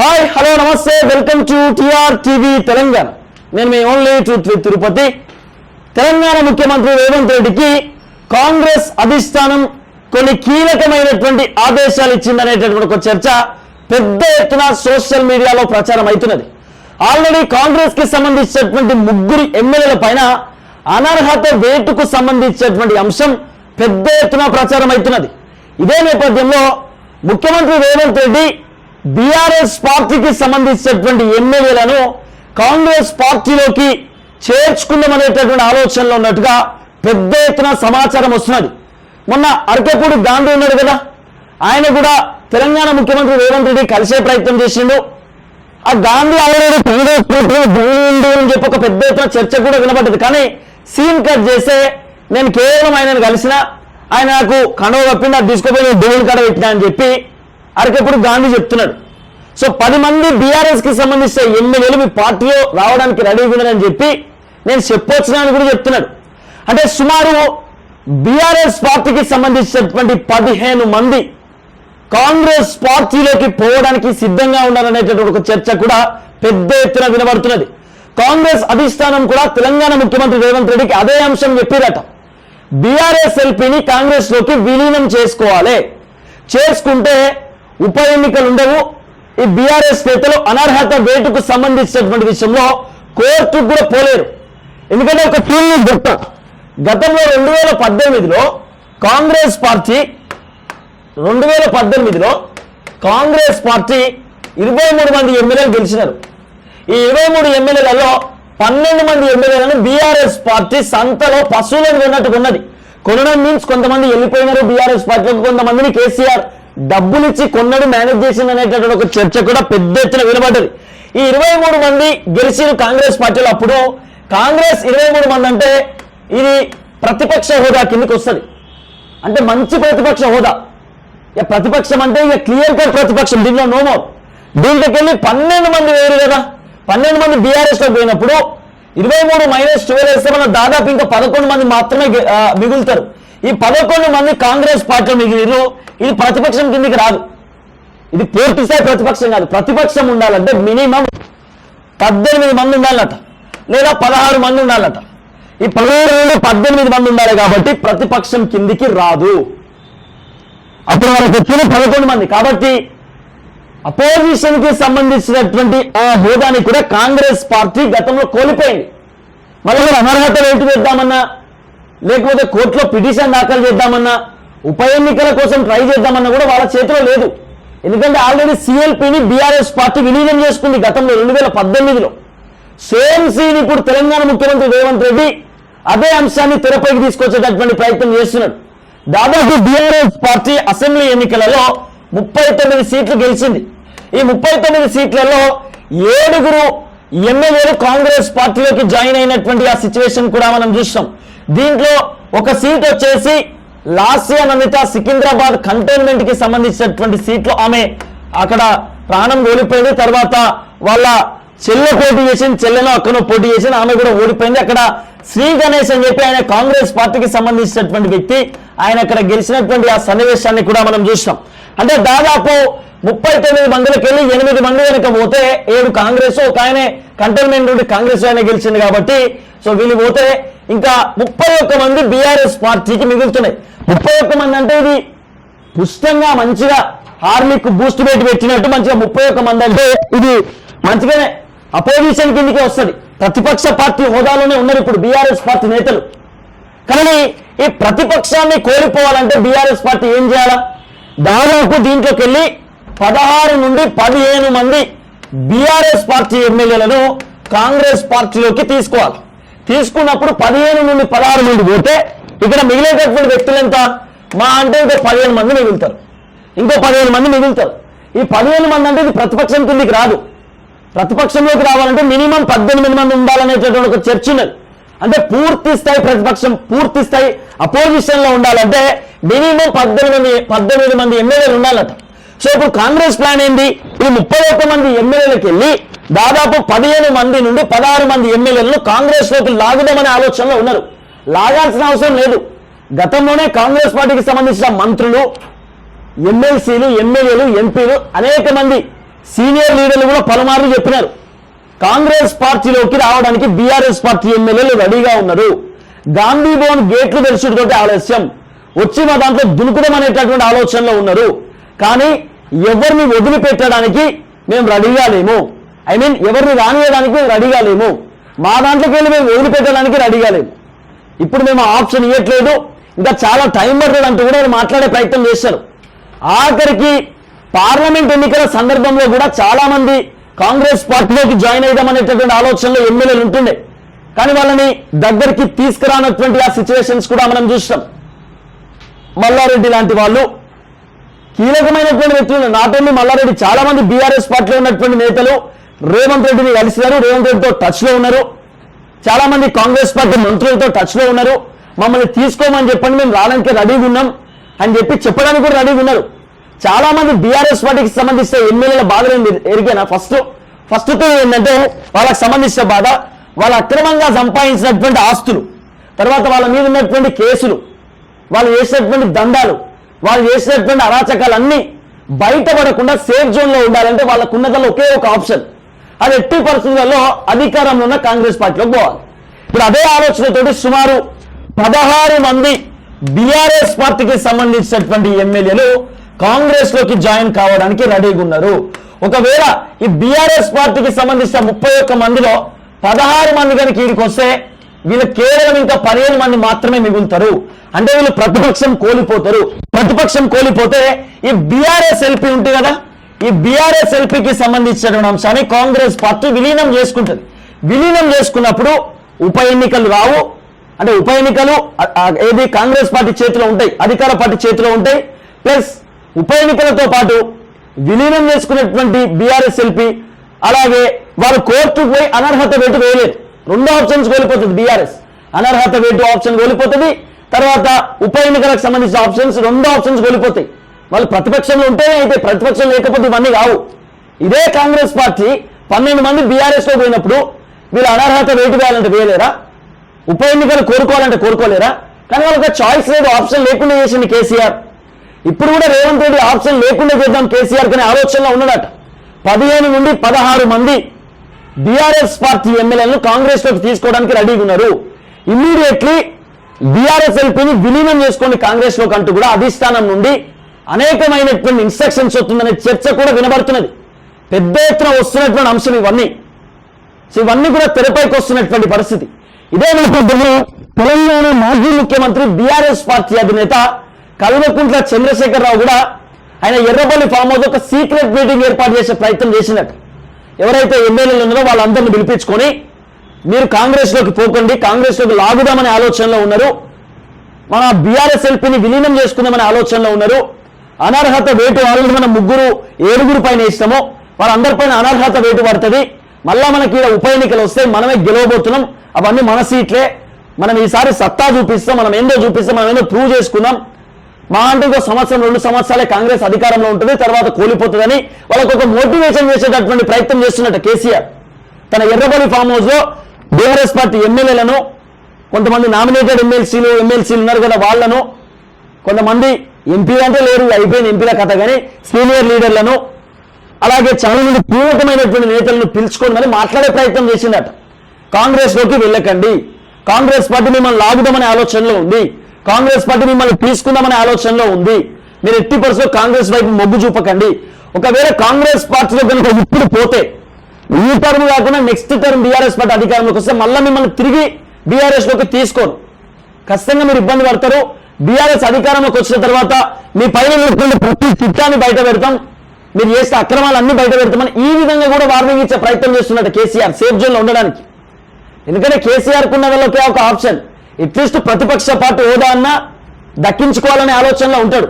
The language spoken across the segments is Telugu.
హాయ్ హలో నమస్తే welcome to TR TV Telangana. నేను మీ only truth with Tirupati. Telangana ముఖ్యమంత్రి రేవంత్ రెడ్డికి కాంగ్రెస్ అధిష్టానం కొన్ని కీలకమైనటువంటి ఆదేశాలు ఇచ్చిందనేటటువంటి ఒక చర్చ పెద్ద ఎత్తున సోషల్ మీడియాలో ప్రచారం అవుతున్నది. ఆల్రెడీ కాంగ్రెస్కి సంబంధించినటువంటి ముగ్గురు ఎమ్మెల్యేల పైన అనర్హత వేటుకు సంబంధించినటువంటి అంశం పెద్ద ఎత్తున ప్రచారం అవుతున్నది. ఇదే నేపథ్యంలో ముఖ్యమంత్రి రేవంత్ రెడ్డి బీఆర్ఎస్ పార్టీకి సంబంధించినటువంటి ఎమ్మెల్యేలను కాంగ్రెస్ పార్టీలోకి చేర్చుకుందామనేటటువంటి ఆలోచనలో ఉన్నట్టుగా పెద్ద ఎత్తున సమాచారం వస్తున్నది. మొన్న అరకేపూడి గాంధీ ఉన్నాడు కదా ఆయన కూడా తెలంగాణ ముఖ్యమంత్రి రేవంత్ రెడ్డి కలిసే ప్రయత్నం చేసిండు. ఆ గాంధీ ఆల్రెడీ కాంగ్రెస్ పార్టీలో అని చెప్పి ఒక పెద్ద ఎత్తున చర్చ కూడా వినబడ్డది. కానీ సీన్ కట్ చేస్తే నేను కేవలం ఆయనను కలిసిన ఆయన నాకు కండవ కప్పిండి అది తీసుకుపోయి దేవుని కడ పెట్టినా అని చెప్పి అరకప్పుడు గాంధీ చెప్తున్నాడు. సో పది మంది బీఆర్ఎస్కి సంబంధించిన ఎమ్మెల్యేలు మీ పార్టీలో రావడానికి రెడీగా ఉన్నారని చెప్పి నేను చెప్పొచ్చిన కూడా చెప్తున్నాడు. అంటే సుమారు బీఆర్ఎస్ పార్టీకి సంబంధించినటువంటి పదిహేను మంది కాంగ్రెస్ పార్టీలోకి పోవడానికి సిద్ధంగా ఉన్నారనేటటువంటి ఒక చర్చ కూడా పెద్ద ఎత్తున వినబడుతున్నది. కాంగ్రెస్ అధిష్టానం కూడా తెలంగాణ ముఖ్యమంత్రి రేవంత్ రెడ్డికి అదే అంశం చెప్పిరట. బీఆర్ఎస్ ఎల్పీని కాంగ్రెస్లోకి విలీనం చేసుకోవాలి. చేసుకుంటే ఉప ఎన్నికలు ఉండవు ఈ బీఆర్ఎస్ నేతలు అనర్హత వేటుకు సంబంధించినటువంటి విషయంలో కోర్టుకు కూడా పోలేరు. ఎందుకంటే ఒక తీర్ని గొప్ప గతంలో రెండు వేల పద్దెనిమిదిలో కాంగ్రెస్ పార్టీ రెండు వేల పద్దెనిమిదిలో కాంగ్రెస్ పార్టీ ఇరవై మూడు మంది ఎమ్మెల్యేలు గెలిచినారు. ఈ ఇరవై మూడు ఎమ్మెల్యేలలో పన్నెండు మంది ఎమ్మెల్యేలను బీఆర్ఎస్ పార్టీ సంతలో పశువులను కొన్నట్టుకున్నది కొనడం మీన్స్ కొంతమంది వెళ్ళిపోయినారు బీఆర్ఎస్ పార్టీలకు కొంతమందిని కేసీఆర్ డబ్బులిచ్చి కొన్నడు మేనేజ్ చేసింది అనేటటువంటి ఒక చర్చ కూడా పెద్ద ఎత్తున వినబడ్డది. ఈ ఇరవై మూడు మంది గెలిచిన కాంగ్రెస్ పార్టీలో అప్పుడు. కాంగ్రెస్ ఇరవై మూడు మంది అంటే ఇది ప్రతిపక్ష హోదా కిందకి వస్తుంది. అంటే మంచి ప్రతిపక్ష హోదా. ఇక ప్రతిపక్షం అంటే ఇక క్లియర్ కట్ ప్రతిపక్షం దీంట్లో నోమో దీంట్లోకి వెళ్ళి పన్నెండు మంది వేరు కదా. పన్నెండు మంది బీఆర్ఎస్లో పోయినప్పుడు ఇరవై మూడు మైనస్ ట్వెల్వ్ వేస్తే మన దాదాపు ఇంకా పదకొండు మంది మాత్రమే మిగులుతారు. ఈ పదకొండు మంది కాంగ్రెస్ పార్టీలో మిగిలిరు ఇది ప్రతిపక్షం కిందికి రాదు. ఇది పూర్తి స్థాయి ప్రతిపక్షం కాదు. ప్రతిపక్షం ఉండాలంటే మినిమం పద్దెనిమిది మంది ఉండాలట. లేదా పదహారు మంది ఉండాలట. ఈ పదహారు నుండి పద్దెనిమిది మంది ఉండాలి కాబట్టి ప్రతిపక్షం కిందికి రాదు. అప్పుడు మనకు వచ్చిన పదకొండు మంది. కాబట్టి అపోజిషన్కి సంబంధించినటువంటి ఆ హోదాని కూడా కాంగ్రెస్ పార్టీ గతంలో కోల్పోయింది. మళ్ళీ అనర్హత రేటు వేద్దామన్నా లేకపోతే కోర్టులో పిటిషన్ దాఖలు చేద్దామన్నా ఉప ఎన్నికల కోసం ట్రై చేద్దామన్నా కూడా వాళ్ళ చేతిలో లేదు. ఎందుకంటే ఆల్రెడీ సిఎల్పిని బీఆర్ఎస్ పార్టీ విలీనం చేసుకుంది గతంలో రెండు వేల పద్దెనిమిదిలో. సేమ్ సీన్ ఇప్పుడు తెలంగాణ ముఖ్యమంత్రి రేవంత్ రెడ్డి అదే అంశాన్ని తెరపైకి తీసుకొచ్చేటటువంటి ప్రయత్నం చేస్తున్నాడు. దాదాపు బీఆర్ఎస్ పార్టీ అసెంబ్లీ ఎన్నికలలో ముప్పై తొమ్మిది సీట్లు గెలిచింది. ఈ ముప్పై తొమ్మిది సీట్లలో ఏడుగురు ఎమ్మెల్యేలు కాంగ్రెస్ పార్టీలోకి జాయిన్ అయినటువంటి ఆ సిచ్యువేషన్ కూడా మనం చూస్తాం. దీంట్లో ఒక సీట్ వచ్చేసి లాస్యా నమిత సికింద్రాబాద్ కంటోన్మెంట్కి సంబంధించినటువంటి సీట్లు ఆమె అక్కడ ప్రాణం ఓడిపోయింది తర్వాత వాళ్ళ చెల్లె పోటీ చేసింది చెల్లెనో అక్కనో పోటీ చేసింది ఆమె కూడా ఓడిపోయింది. అక్కడ శ్రీ గణేష్ అని చెప్పి ఆయన కాంగ్రెస్ పార్టీకి సంబంధించినటువంటి వ్యక్తి ఆయన అక్కడ గెలిచినటువంటి ఆ సన్నివేశాన్ని కూడా మనం చూసినాం. అంటే దాదాపు ముప్పై తొమ్మిది మందికి వెళ్ళి ఎనిమిది మంది కనుక పోతే ఏడు కాంగ్రెస్ ఒక ఆయన కంటోన్మెంట్ నుండి కాంగ్రెస్ ఆయన గెలిచింది కాబట్టి సో వీళ్ళు పోతే ఇంకా ముప్పై ఒక్క మంది బీఆర్ఎస్ పార్టీకి మిగులుతున్నాయి. ముప్పై ఒక్క మంది అంటే ఇది పుష్టంగా మంచిగా హార్మిక్ బూస్ట్ పెట్టి పెట్టినట్టు మంచిగా ముప్పై ఒక్క మంది అంటే ఇది మంచిగానే అపోజిషన్ కిందకే వస్తుంది. ప్రతిపక్ష పార్టీ హోదాలోనే ఉన్నారు ఇప్పుడు బీఆర్ఎస్ పార్టీ నేతలు. కానీ ఈ ప్రతిపక్షాన్ని కోల్పోవాలంటే బీఆర్ఎస్ పార్టీ ఏం చేయాలా? దాదాపు దీంట్లోకి వెళ్ళి పదహారు నుండి పదిహేను మంది బీఆర్ఎస్ పార్టీ ఎమ్మెల్యేలను కాంగ్రెస్ పార్టీలోకి తీసుకోవాలి. తీసుకున్నప్పుడు పదిహేను నుండి పదహారు మంది పోతే ఇక్కడ మిగిలేటటువంటి వ్యక్తులు ఎంత? మా అంటే ఇంకో పదిహేను మంది మిగులుతారు. ఇంకో పదిహేను మంది మిగులుతారు. ఈ పదిహేను మంది అంటే ఇది ప్రతిపక్షం కిందికి రాదు. ప్రతిపక్షంలోకి రావాలంటే మినిమం పద్దెనిమిది మంది ఉండాలనేటటువంటి ఒక చర్చ ఉన్నది. అంటే పూర్తి స్థాయి ప్రతిపక్షం పూర్తి స్థాయి అపోజిషన్లో ఉండాలంటే మినిమం పద్దెనిమిది పద్దెనిమిది మంది ఎమ్మెల్యేలు ఉండాలట. సో ఇప్పుడు కాంగ్రెస్ ప్లాన్ ఏంది? ఈ ముప్పై ఒక్క మంది ఎమ్మెల్యేలకు వెళ్ళి దాదాపు పదిహేను మంది నుండి పదహారు మంది ఎమ్మెల్యేలను కాంగ్రెస్లోకి లాగుదామనే ఆలోచనలో ఉన్నారు. లాగాల్సిన అవసరం లేదు. గతంలోనే కాంగ్రెస్ పార్టీకి సంబంధించిన మంత్రులు ఎమ్మెల్సీలు ఎమ్మెల్యేలు ఎంపీలు అనేక మంది సీనియర్ లీడర్లు కూడా పలుమార్లు చెప్పినారు. కాంగ్రెస్ పార్టీలోకి రావడానికి బీఆర్ఎస్ పార్టీ ఎమ్మెల్యేలు రెడీగా ఉన్నారు. గాంధీ భవన్ గేట్లు తెరుచుడుతోటి ఆలస్యం. వచ్చి మా దాంట్లో దునుకుడం అనేటటువంటి ఆలోచనలో ఉన్నారు. కానీ ఎవరిని వదిలిపెట్టడానికి మేము రెడీగా లేము. ఐ మీన్ ఎవరిని రానియడానికి మేము రెడీగా లేము. మా దాంట్లోకి వెళ్ళి మేము వదిలిపెట్టడానికి రెడీగా లేము. ఇప్పుడు మేము ఆప్షన్ ఇవ్వట్లేదు ఇంకా చాలా టైం పడుతుంది అంటూ కూడా మాట్లాడే ప్రయత్నం చేశారు ఆఖరికి పార్లమెంట్ ఎన్నికల సందర్భంలో కూడా చాలా మంది కాంగ్రెస్ పార్టీలోకి జాయిన్ అయిదామనేటటువంటి ఆలోచనలో ఎమ్మెల్యేలు ఉంటుండే. కానీ వాళ్ళని దగ్గరికి తీసుకురానటువంటి ఆ సిచ్యువేషన్స్ కూడా మనం చూస్తాం మల్లారెడ్డి లాంటి వాళ్ళు కీలకమైనటువంటి వ్యక్తులు నాట్ ఓన్లీ మల్లారెడ్డి చాలా మంది బీఆర్ఎస్ పార్టీలో ఉన్నటువంటి నేతలు. రేవంత్ రెడ్డిని కలిసినారు రేవంత్ రెడ్డితో టచ్లో ఉన్నారు. చాలా మంది కాంగ్రెస్ పార్టీ మంత్రులతో టచ్లో ఉన్నారు. మమ్మల్ని తీసుకోమని చెప్పండి. మేము రావడానికి రెడీగా ఉన్నాం అని చెప్పి చెప్పడానికి కూడా రెడీగా ఉన్నారు. చాలా మంది బీఆర్ఎస్ పార్టీకి సంబంధించిన ఎమ్మెల్యేల బాధలు ఏంది ఫస్ట్ ఫస్ట్ థింగ్ ఏంటంటే వాళ్ళకి సంబంధించిన బాధ వాళ్ళు అక్రమంగా సంపాదించినటువంటి ఆస్తులు తర్వాత వాళ్ళ మీద ఉన్నటువంటి కేసులు వాళ్ళు చేసినటువంటి దండాలు వాళ్ళు చేసినటువంటి అరాచకాలన్నీ బయటపడకుండా సేఫ్ జోన్లో ఉండాలంటే వాళ్ళకు ఒకే ఒక ఆప్షన్ అది ఎట్టి పరిస్థితులలో అధికారంలో ఉన్న కాంగ్రెస్ పార్టీలోకి పోవాలి. ఇప్పుడు అదే ఆలోచనతోటి సుమారు పదహారు మంది బీఆర్ఎస్ పార్టీకి సంబంధించినటువంటి ఎమ్మెల్యేలు కాంగ్రెస్లోకి జాయిన్ కావడానికి రెడీగా ఉన్నారు. ఒకవేళ ఈ బీఆర్ఎస్ పార్టీకి సంబంధించిన ముప్పై ఒక్క మందిలో పదహారు మంది కనుక వీరికి వస్తే వీళ్ళు కేవలం ఇంకా పదిహేను మంది మాత్రమే మిగులుతారు. అంటే వీళ్ళు ప్రతిపక్షం కోల్పోతారు. ప్రతిపక్షం కోల్పోతే ఈ బీఆర్ఎస్ ఎల్పీ ఉంటుంది కదా? ఈ బీఆర్ఎస్ ఎల్పీకి సంబంధించినటువంటి అంశాన్ని కాంగ్రెస్ పార్టీ విలీనం చేసుకుంటుంది. విలీనం చేసుకున్నప్పుడు ఉప ఎన్నికలు రావు. అంటే ఉప ఎన్నికలు ఏది కాంగ్రెస్ పార్టీ చేతిలో ఉంటాయి అధికార పార్టీ చేతిలో ఉంటాయి. ప్లస్ ఉప ఎన్నికలతో పాటు విలీనం చేసుకున్నటువంటి బీఆర్ఎస్ ఎల్పీ అలాగే వారు కోర్టుకు పోయి అనర్హత వేటు వేయలేదు. రెండు ఆప్షన్స్ కోల్పోతుంది బీఆర్ఎస్. అనర్హత వేటు ఆప్షన్ కోల్పోతుంది తర్వాత ఉప ఎన్నికలకు సంబంధించిన ఆప్షన్స్ రెండు ఆప్షన్స్ కోల్పోతాయి. వాళ్ళు ప్రతిపక్షంలో ఉంటేనే అయితే ప్రతిపక్షం లేకపోతే ఇవన్నీ కావు. ఇదే కాంగ్రెస్ పార్టీ పన్నెండు మంది బీఆర్ఎస్లో పోయినప్పుడు వీళ్ళు అనర్హత వేటు వేయాలంటే వేయలేరా? ఉప ఎన్నికలు కోరుకోవాలంటే కోరుకోలేరా? కానీ వాళ్ళకి చాయిస్ లేదు ఆప్షన్ లేకుండా చేసింది కేసీఆర్. ఇప్పుడు కూడా రేవంత్ రెడ్డి ఆప్షన్ లేకుండా చేద్దాం కేసీఆర్ కానీ ఆలోచనలో ఉన్నాడట. పదిహేను నుండి పదహారు మంది బీఆర్ఎస్ పార్టీ ఎమ్మెల్యేలను కాంగ్రెస్లోకి తీసుకోవడానికి రెడీగా ఉన్నారు. ఇమ్మీడియట్లీ బీఆర్ఎస్ఎల్పీని విలీనం చేసుకోండి కాంగ్రెస్లోకి అంటూ కూడా అధిష్టానం నుండి అనేకమైనటువంటి ఇన్స్ట్రక్షన్స్ వస్తుందనే చర్చ కూడా వినబడుతున్నది. పెద్ద ఎత్తున వస్తున్నటువంటి అంశం ఇవన్నీ. సో ఇవన్నీ కూడా తెరపైకి వస్తున్నటువంటి పరిస్థితి. ఇదే నేపథ్యంలో తెలంగాణ మాజీ ముఖ్యమంత్రి బీఆర్ఎస్ పార్టీ అధినేత కల్వకుంట్ల చంద్రశేఖరరావు కూడా ఆయన ఎర్రబల్లి ఫామ్ హౌస్ ఒక సీక్రెట్ మీటింగ్ ఏర్పాటు చేసే ప్రయత్నం చేసినట్టు ఎవరైతే ఎమ్మెల్యేలు ఉన్నారో వాళ్ళందరిని పిలిపించుకొని మీరు కాంగ్రెస్లోకి పోకండి కాంగ్రెస్లోకి లాగుదామనే ఆలోచనలో ఉన్నారు. మన బీఆర్ఎస్ ఎల్పీని విలీనం చేసుకుందామనే ఆలోచనలో ఉన్నారు. అనర్హత వేటు ఆల్రెడీ మనం ముగ్గురు ఏడుగురు పైన ఇస్తాము వాళ్ళందరిపైన అనర్హత వేటు పడుతుంది. మళ్ళా మనకి ఈడ ఉప ఎన్నికలు వస్తే మనమే గెలవబోతున్నాం. అవన్నీ మన సీట్లే. మనం ఈసారి సత్తా చూపిస్తాం మనం ఏందో చూపిస్తాం మనం ఏందో ప్రూవ్ చేసుకుందాం మా అంటే ఒక సంవత్సరం రెండు సంవత్సరాలే కాంగ్రెస్ అధికారంలో ఉంటుంది తర్వాత కోల్పోతుందని వాళ్ళకు ఒక మోటివేషన్ చేసేటటువంటి ప్రయత్నం చేస్తున్నట్టు కేసీఆర్. తన ఎర్రబల్లి ఫామ్ హౌస్లో బీఆర్ఎస్ పార్టీ ఎమ్మెల్యేలను కొంతమంది నామినేటెడ్ ఎమ్మెల్సీలు ఎమ్మెల్సీలు ఉన్నారు కదా వాళ్ళను కొంతమంది ఎంపీ అంటే లేరు అయిపోయిన ఎంపీల కథ కానీ సీనియర్ లీడర్లను అలాగే చాలా మంది పూర్వకమైనటువంటి నేతలను పిలుచుకొని మరి మాట్లాడే ప్రయత్నం చేసిందట. కాంగ్రెస్లోకి వెళ్ళకండి. కాంగ్రెస్ పార్టీ మిమ్మల్ని లాగుదామనే ఆలోచనలో ఉంది. కాంగ్రెస్ పార్టీ మిమ్మల్ని తీసుకుందామనే ఆలోచనలో ఉంది. మీరు ఎట్టి పరిస్థితుల్లో కాంగ్రెస్ వైపు మొగ్గు చూపకండి. ఒకవేళ కాంగ్రెస్ పార్టీలో కనుక ఇప్పుడు పోతే ఈ టర్మ్ కాకుండా నెక్స్ట్ టర్మ్ బీఆర్ఎస్ పార్టీ అధికారంలోకి వస్తే మళ్ళీ మిమ్మల్ని తిరిగి బీఆర్ఎస్లోకి తీసుకోరు. ఖచ్చితంగా మీరు ఇబ్బంది పడతారు. బీఆర్ఎస్ అధికారంలోకి వచ్చిన తర్వాత మీ పైన ప్రతి చిత్తాన్ని బయట పెడతాం. మీరు చేసే అక్రమాలన్నీ బయట పెడతామని ఈ విధంగా కూడా వార్నింగ్ ఇచ్చే ప్రయత్నం చేస్తున్నట్టు కేసీఆర్ సేఫ్ జోన్లో ఉండడానికి. ఎందుకంటే కేసీఆర్ కున్న వాళ్ళకే ఒక ఆప్షన్. అట్లీస్ట్ ప్రతిపక్ష పార్టీ హోదా అన్నా దక్కించుకోవాలనే ఆలోచనలో ఉంటాడు.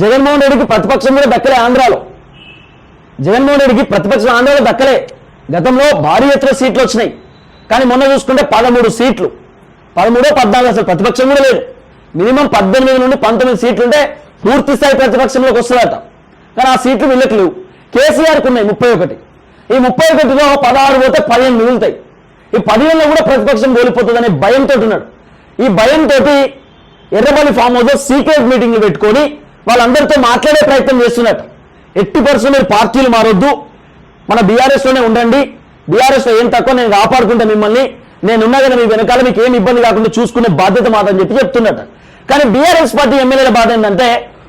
జగన్మోహన్ రెడ్డికి ప్రతిపక్షం కూడా దక్కలే ఆంధ్రాలో. జగన్మోహన్ రెడ్డికి ప్రతిపక్షం ఆంధ్రాలో దక్కలే. గతంలో భారీ ఎత్తున సీట్లు వచ్చినాయి. కానీ మొన్న చూసుకుంటే పదమూడు సీట్లు. పదమూడో పద్నాలుగు అసలు ప్రతిపక్షం కూడా లేదు. మినిమం పద్దెనిమిది నుండి పంతొమ్మిది సీట్లు ఉంటే పూర్తి స్థాయి ప్రతిపక్షంలోకి వస్తుందట. కానీ ఆ సీట్లు వీళ్ళకి లేవు. కేసీఆర్కి ఉన్నాయి ముప్పై ఒకటి. ఈ ముప్పై ఒకటిలో పదహారు పోతే పదిహేను మిగులుతాయి. ఈ పదిహేనులో కూడా ప్రతిపక్షం కోల్పోతుందనే భయంతో ఉన్నాడు ఈ భయంతో ఎర్రబల్లి ఫామ్ హౌస్ సీక్రెట్ మీటింగ్లు పెట్టుకొని వాళ్ళందరితో మాట్లాడే ప్రయత్నం చేస్తున్నట్టు. ఎట్టి పరిస్థితుల్లో మీరు పార్టీలు మారొద్దు. మన బీఆర్ఎస్లోనే ఉండండి. బీఆర్ఎస్లో ఏం తక్కువ నేను కాపాడుకుంటా మిమ్మల్ని. నేను ఉన్నా కదా మీ వెనకాల మీకు ఏం ఇబ్బంది కాకుండా చూసుకునే బాధ్యత మాదని చెప్పి చెప్తున్నట్టు. కానీ బీఆర్ఎస్ పార్టీ ఎమ్మెల్యేల బాధ ఏంటంటే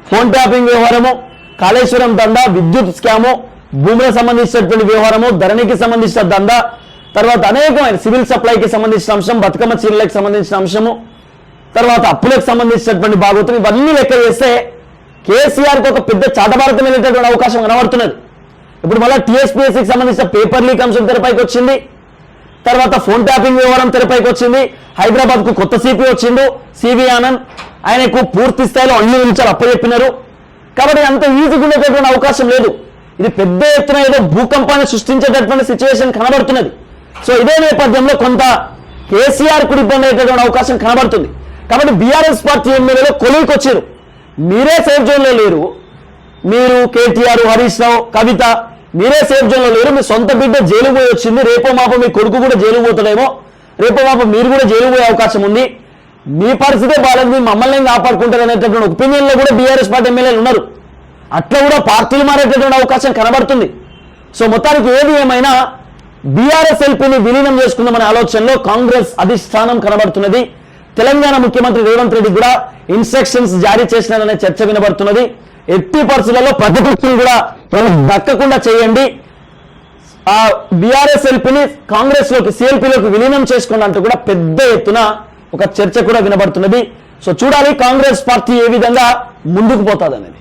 ఫోన్ ట్యాపింగ్ వ్యవహారము కాళేశ్వరం దందా విద్యుత్ స్కాము భూములకు సంబంధించినటువంటి వ్యవహారము ధరణికి సంబంధించిన దందా తర్వాత అనేకమైన సివిల్ సప్లైకి సంబంధించిన అంశం బతుకమ్మ చీరలకు సంబంధించిన అంశము తర్వాత అప్పులకు సంబంధించినటువంటి భాగవతం ఇవన్నీ లెక్క చేస్తే కేసీఆర్కి ఒక పెద్ద చాటభారతం వెళ్ళేటటువంటి అవకాశం కనబడుతున్నది. ఇప్పుడు మళ్ళీ టీఎస్పీఎస్సీకి సంబంధించిన పేపర్ లీక్ అంశం తెరపైకి వచ్చింది తర్వాత ఫోన్ ట్యాపింగ్ వ్యవహారం తెరపైకి వచ్చింది హైదరాబాద్కు కొత్త సిపి వచ్చిండు సివి ఆనంద్. ఆయనకు పూర్తి స్థాయిలో అన్ని నిమిషాలు అప్పచెప్పినారు. కాబట్టి అంత ఈజీగా ఉండేటటువంటి అవకాశం లేదు. ఇది పెద్ద ఎత్తున ఏదో భూకంపాన్ని సృష్టించేటటువంటి సిచ్యువేషన్ కనబడుతున్నది. సో ఇదే నేపథ్యంలో కొంత కేసీఆర్ కుడి ఇబ్బంది అయ్యేటటువంటి అవకాశం కనబడుతుంది. కాబట్టి బీఆర్ఎస్ పార్టీ ఎమ్మెల్యేలు కొలువుకి వచ్చారు మీరే సేఫ్ జోన్లో లేరు. మీరు కేటీఆర్ హరీష్ రావు కవిత మీరే సేఫ్ జోన్లో లేరు. మీ సొంత బిడ్డ జైలు పోయి వచ్చింది. రేపో మాప మీ కొడుకు కూడా జైలు పోతాడేమో. రేపో మాప మీరు కూడా జైలు పోయే అవకాశం ఉంది. మీ పరిస్థితే బాగాలేదు. మీ మమ్మల్ని కాపాడుకుంటారు అనేటటువంటి ఒపీనియన్లో కూడా బీఆర్ఎస్ పార్టీ ఎమ్మెల్యేలు ఉన్నారు. అట్లా కూడా పార్టీలు మారేటటువంటి అవకాశం కనబడుతుంది. సో మొత్తానికి ఏది ఏమైనా బీఆర్ఎస్ ఎల్పీని విలీనం చేసుకుందామనే ఆలోచనలో కాంగ్రెస్ అధిష్టానం కనబడుతున్నది. తెలంగాణ ముఖ్యమంత్రి రేవంత్ రెడ్డి కూడా ఇన్స్ట్రక్షన్స్ జారీ చేసినారనే చర్చ వినబడుతున్నది. ఎట్టి పరిస్థితులలో ప్రతిపక్షం కూడా వాళ్ళకి దక్కకుండా చేయండి. ఆ బీఆర్ఎస్ ఎల్పీని కాంగ్రెస్లోకి సిఎల్పీలోకి విలీనం చేసుకున్నట్టు అంటూ కూడా పెద్ద ఎత్తున ఒక చర్చ కూడా వినబడుతున్నది. సో చూడాలి కాంగ్రెస్ పార్టీ ఏ విధంగా ముందుకు పోతుంది అనేది